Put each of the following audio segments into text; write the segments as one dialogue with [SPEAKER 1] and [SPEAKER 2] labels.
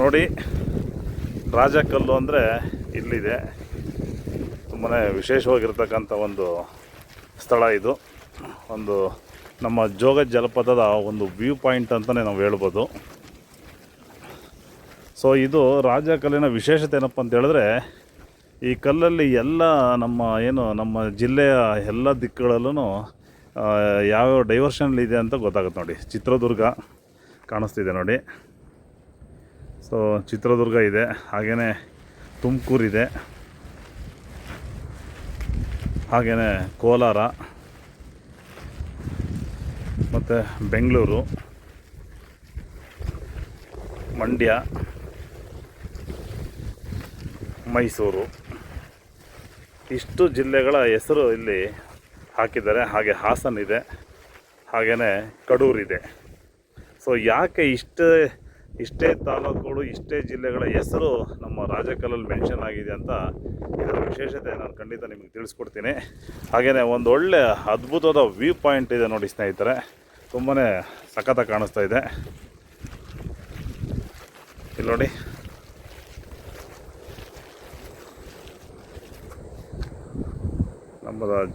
[SPEAKER 1] ನೋಡಿ ರಾಜಕಲ್ಲು ಅಂದರೆ ಇಲ್ಲಿದೆ. ತುಂಬಾ ವಿಶೇಷವಾಗಿರ್ತಕ್ಕಂಥ ಒಂದು ಸ್ಥಳ ಇದು. ಒಂದು ನಮ್ಮ ಜೋಗ ಜಲಪಾತದ ಒಂದು ವ್ಯೂ ಪಾಯಿಂಟ್ ಅಂತಲೇ ನಾವು ಹೇಳ್ಬೋದು. ಸೊ ಇದು ರಾಜಕಲ್ಲಿನ ವಿಶೇಷತೆ ಏನಪ್ಪ ಅಂತ ಹೇಳಿದ್ರೆ, ಈ ಕಲ್ಲಲ್ಲಿ ಎಲ್ಲ ನಮ್ಮ ಏನು ನಮ್ಮ ಜಿಲ್ಲೆಯ ಎಲ್ಲ ದಿಕ್ಕುಗಳಲ್ಲೂ ಯಾವ್ಯಾವ ಡೈವರ್ಷನ್ ಇದೆ ಅಂತ ಗೊತ್ತಾಗುತ್ತೆ ನೋಡಿ. ಚಿತ್ರದುರ್ಗ ಕಾಣಿಸ್ತಿದೆ ನೋಡಿ. ಸೊ ಚಿತ್ರದುರ್ಗ ಇದೆ. ಹಾಗೆಯೇ ತುಮಕೂರಿದೆ ಹಾಗೆಯೇ ಕೋಲಾರ. ಮತ್ತು ಬೆಂಗಳೂರು. ಮಂಡ್ಯ. ಮೈಸೂರು. ಇಷ್ಟು ಜಿಲ್ಲೆಗಳ ಹೆಸರು ಇಲ್ಲಿ ಹಾಕಿದ್ದಾರೆ. ಹಾಗೆ ಹಾಸನ ಇದೆ. ಹಾಗೆಯೇ ಕಡೂರಿದೆ ಸೊ ಯಾಕೆ ಇಷ್ಟೇ ಇಷ್ಟೇ ತಾಲೂಕುಗಳು, ಇಷ್ಟೇ ಜಿಲ್ಲೆಗಳ ಹೆಸರು ನಮ್ಮ ರಾಜಕಲ್ಲಲ್ಲಿ ಮೆನ್ಷನ್ ಆಗಿದೆ ಅಂತ ಇದರ ವಿಶೇಷತೆ ನಾನು ಖಂಡಿತ ನಿಮಗೆ ತಿಳಿಸ್ಕೊಡ್ತೀನಿ. ಹಾಗೆಯೇ ಒಂದು ಒಳ್ಳೆಯ ಅದ್ಭುತವಾದ ವ್ಯೂ ಪಾಯಿಂಟ್ ಇದೆ ನೋಡಿ ಸ್ನೇಹಿತರೆ. ತುಂಬಾ ಸಖತ್ತಾಗಿ ಕಾಣಿಸ್ತಾ ಇದೆ. ಇಲ್ಲಿ ನೋಡಿ.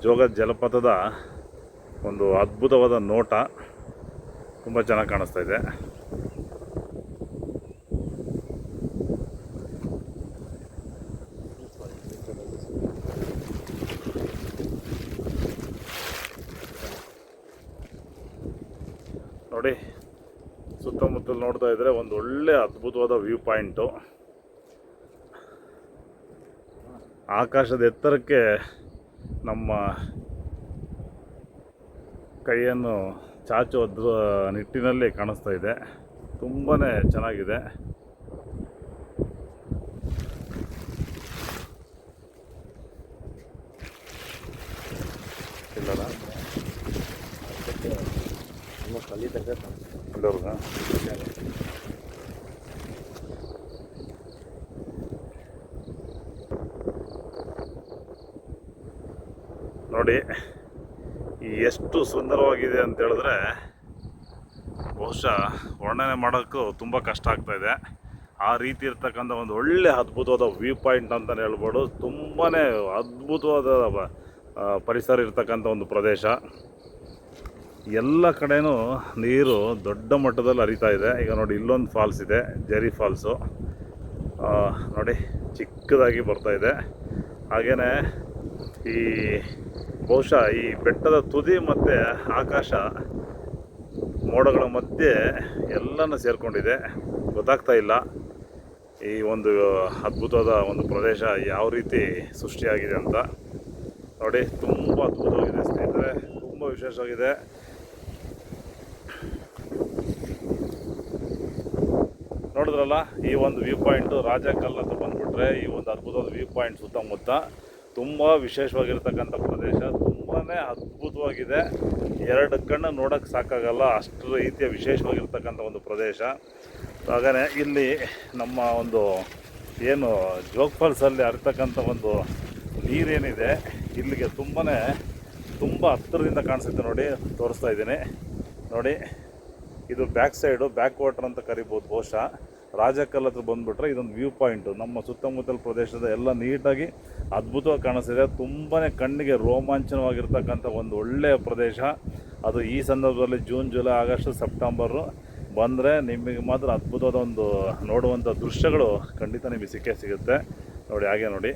[SPEAKER 1] ಜೋಗ ಜಲಪಾತದ ಒಂದು ಅದ್ಭುತವಾದ ನೋಟ ತುಂಬ ಚೆನ್ನಾಗಿ ಕಾಣಿಸ್ತಾ ಇದೆ. ನೋಡಿ, ಸುತ್ತಮುತ್ತಲು ನೋಡ್ತಾ ಇದ್ರೆ ಒಂದು ಒಳ್ಳೆ ಅದ್ಭುತವಾದ ವ್ಯೂ ಪಾಯಿಂಟು. ಆಕಾಶದ ಎತ್ತರಕ್ಕೆ ನಮ್ಮ ಕೈಯನ್ನು ಚಾಚುವ ನಿಟ್ಟಿನಲ್ಲಿ ಕಾಣಿಸ್ತಾ ಇದೆ. ತುಂಬಾ ಚೆನ್ನಾಗಿದೆ. ಇಲ್ಲಲ್ಲ? ನೋಡಿ, ಎಷ್ಟು ಸುಂದರವಾಗಿದೆ ಅಂತ ಹೇಳಿದ್ರೆ, ಬಹುಶಃ ವರ್ಣನೆ ಮಾಡೋಕ್ಕೂ ತುಂಬ ಕಷ್ಟ ಆಗ್ತಾ ಇದೆ. ಆ ರೀತಿ ಇರ್ತಕ್ಕಂಥ ಒಂದು ಒಳ್ಳೆ ಅದ್ಭುತವಾದ ವ್ಯೂ ಪಾಯಿಂಟ್ ಅಂತಲೇ ಹೇಳ್ಬೋದು. ತುಂಬಾ ಅದ್ಭುತವಾದ ಪರಿಸರ ಇರ್ತಕ್ಕಂಥ ಒಂದು ಪ್ರದೇಶ. ಎಲ್ಲ ಕಡೆಯೂ ನೀರು ದೊಡ್ಡ ಮಟ್ಟದಲ್ಲಿ ಹರಿತಾ ಇದೆ. ಈಗ ನೋಡಿ, ಇಲ್ಲೊಂದು ಫಾಲ್ಸ್ ಇದೆ ಜೆರಿ ಫಾಲ್ಸು ನೋಡಿ, ಚಿಕ್ಕದಾಗಿ ಬರ್ತಾ ಇದೆ. ಹಾಗೆಯೇ ಈ ಬಹುಶಃ ಈ ಬೆಟ್ಟದ ತುದಿ ಮತ್ತು ಆಕಾಶ ಮೋಡಗಳ ಮಧ್ಯೆ ಎಲ್ಲನೂ ಸೇರಿಕೊಂಡಿದೆ. ಗೊತ್ತಾಗ್ತಾ ಇಲ್ಲ ಈ ಒಂದು ಅದ್ಭುತವಾದ ಒಂದು ಪ್ರದೇಶ ಯಾವ ರೀತಿ ಸೃಷ್ಟಿಯಾಗಿದೆ ಅಂತ. ನೋಡಿ, ತುಂಬ ಅದ್ಭುತವಾಗಿದೆ ಸ್ನೇಹಿತರೆ, ತುಂಬ ವಿಶೇಷವಾಗಿದೆ. ನೋಡಿದ್ರಲ್ಲ, ಈ ಒಂದು ವ್ಯೂ ಪಾಯಿಂಟು ರಾಜಕಲ್ ಅಂತ ಬಂದ್ಬಿಟ್ರೆ ಈ ಒಂದು ಅದ್ಭುತವಾದ ವ್ಯೂ ಪಾಯಿಂಟ್ ಸುತ್ತಮುತ್ತ ತುಂಬ ವಿಶೇಷವಾಗಿರ್ತಕ್ಕಂಥ ಪ್ರದೇಶ. ತುಂಬಾ ಅದ್ಭುತವಾಗಿದೆ. ಎರಡು ಕಣ್ಣು ನೋಡೋಕ್ಕೆ ಸಾಕಾಗಲ್ಲ. ಅಷ್ಟು ರೀತಿಯ ವಿಶೇಷವಾಗಿರ್ತಕ್ಕಂಥ ಒಂದು ಪ್ರದೇಶ. ಹಾಗೇ ಇಲ್ಲಿ ನಮ್ಮ ಒಂದು ಏನು ಜೋಗ್ ಫಾಲ್ಸಲ್ಲಿ ಹರಿತಕ್ಕಂಥ ಒಂದು ನೀರೇನಿದೆ. ಇಲ್ಲಿಗೆ ತುಂಬಾ ತುಂಬ ಹತ್ತಿರದಿಂದ ಕಾಣಿಸುತ್ತೆ ನೋಡಿ. ತೋರಿಸ್ತಾ ಇದ್ದೀನಿ. ನೋಡಿ, ಇದು ಬ್ಯಾಕ್ ಸೈಡು, ಬ್ಯಾಕ್ ವಾಟರ್ ಅಂತ ಕರಿಬೋದು ಬಹುಶಃ. ರಾಜಕಲ್ ಹತ್ರ ಬಂದುಬಿಟ್ರೆ ಇದೊಂದು ವ್ಯೂ ಪಾಯಿಂಟು ನಮ್ಮ ಸುತ್ತಮುತ್ತಲ ಪ್ರದೇಶದ ಎಲ್ಲ ನೀಟಾಗಿ ಅದ್ಭುತವಾಗಿ ಕಾಣಿಸ್ತಿದೆ. ತುಂಬಾ ಕಣ್ಣಿಗೆ ರೋಮಾಂಚನವಾಗಿರ್ತಕ್ಕಂಥ ಒಂದು ಒಳ್ಳೆಯ ಪ್ರದೇಶ. ಅದು ಈ ಸಂದರ್ಭದಲ್ಲಿ ಜೂನ್ ಜುಲೈ ಆಗಸ್ಟ್ ಸೆಪ್ಟೆಂಬರು ಬಂದರೆ ನಿಮಗೆ ಮಾತ್ರ ಅದ್ಭುತವಾದ ಒಂದು ನೋಡುವಂಥ ದೃಶ್ಯಗಳು ಖಂಡಿತ ನಿಮಗೆ ಸಿಕ್ಕೇ ಸಿಗುತ್ತೆ. ನೋಡಿ, ಹಾಗೆ ನೋಡಿ.